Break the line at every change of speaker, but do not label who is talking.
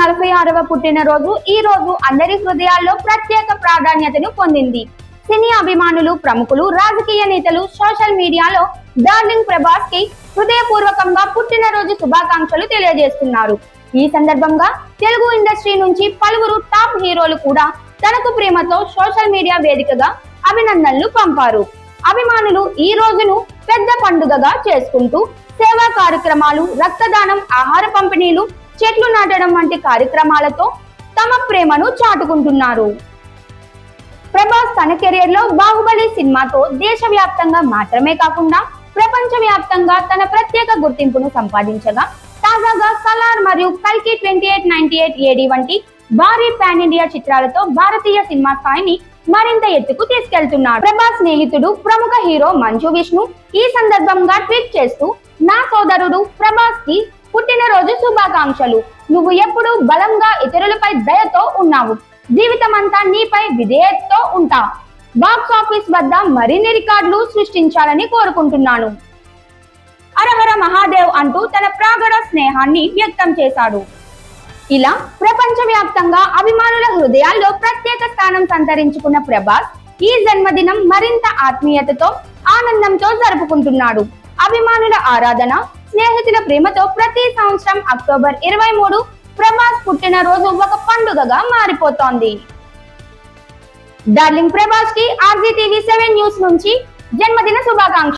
నలభై ఆరవ పుట్టినరోజు ఈ రోజు అందరి హృదయాల్లో ప్రత్యేక ప్రాధాన్యతను పొందింది. సినీ అభిమానులు ప్రముఖులు రాజకీయ నేతలు సోషల్ మీడియాలో డార్లింగ్ ప్రభాస్కి హృదయపూర్వకంగా పుట్టినరోజు శుభాకాంక్షలు తెలియజేస్తున్నారు. ఈ సందర్భంగా తెలుగు ఇండస్ట్రీ నుంచి పలువురు టాప్ హీరోలు కూడా తనకు ప్రేమతో సోషల్ మీడియా వేదికగా అభినందనలు పంపారు. అభిమానులు ఈ రోజును పెద్ద పండుగగా చేసుకుంటూ సేవా కార్యక్రమాలు రక్తదానం ఆహార పంపిణీలు చెట్లు నాటడం వంటి కార్యక్రమాలతో తమ ప్రేమను చాటుకుంటున్నారు. ప్రభాస్ తన కెరీర్లో బాహుబలి సినిమాతో దేశవ్యాప్తంగా మాత్రమే కాకుండా ప్రపంచ వ్యాప్తంగా తన ప్రత్యేక గుర్తింపును సంపాదించగా తాజాగా సలార్ మరియు కల్కి twenty eight ninety eight AD వంటి భారీ పాన్ ఇండియా చిత్రాలతో భారతీయ సినిమా స్థాయిని మరింత ఎత్తుకు తీసుకెళ్తున్నాడు ప్రభాస్ స్నేహితుడు ప్రముఖ హీరో మంజు విష్ణు ఈ సందర్భంగా ట్వీట్ చేస్తూ నా సోదరుడు ప్రభాస్కి పుట్టినరోజు శుభాకాంక్షలు. నువ్వు ఎప్పుడు బలంగా ఇతరులపై దయతో ఉన్నావు. జీవితమంతా నీపై విధేయతతో ఉంటా. బాక్స్ ఆఫీస్ వద్ద మరిన్ని రికార్డులు సృష్టించాలని కోరుకుంటున్నాను. అరహర మహాదేవ్ అంటూ తన ప్రాగడ స్నేహాన్ని వ్యక్తం చేశాడు. ఇలా ప్రపంచవ్యాప్తంగా అభిమానుల హృదయాల్లో ప్రత్యేక స్థానం సంతరించుకున్న ప్రభాస్ ఈ జన్మదినం మరింత ఆత్మీయతతో ఆనందంతో జరుపుకుంటున్నాడు. అభిమానుల ఆరాధన స్నేహితుల ప్రేమతో ప్రతి సంవత్సరం అక్టోబర్ ఇరవై మూడు ప్రభాస్ పుట్టినరోజు ఒక పండుగగా మారిపోతోంది. డార్లింగ్ ప్రభాస్కి ఆర్జీ టీవీ సెవెన్ న్యూస్ నుంచి జన్మదిన శుభాకాంక్ష